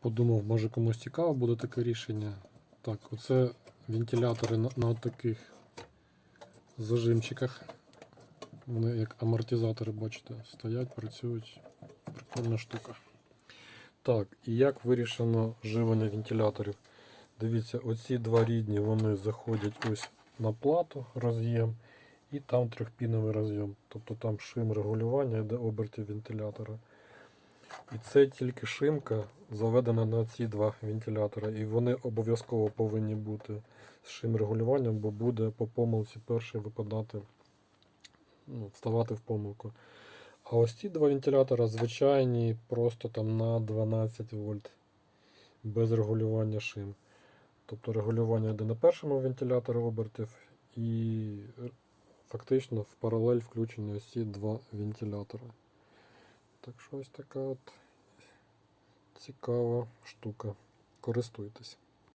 Подумав, може комусь цікаво буде таке рішення. Так, оце вентилятори на, на таких зажимчиках. Вони як амортизатори, бачите, стоять, працюють. Прикольна штука. Так, і як вирішено живлення вентиляторів? Дивіться, оці два рідні вони заходять ось на плату роз'єм, і там трьохпіновий роз'єм. Тобто там шим регулювання йде обертів вентилятора. І це тільки шимка заведена на ці два вентилятори. І вони обов'язково повинні бути з шим регулюванням, бо буде по помилці перший випадати, ну, вставати в помилку. А ось ці два вентилятора звичайні, просто там на 12 вольт, без регулювання шим. Тобто регулювання йде на першому вентиляторі обертів і фактично в паралель включені ось ці два вентилятори. Так що ось така от цікава штука. Користуйтесь.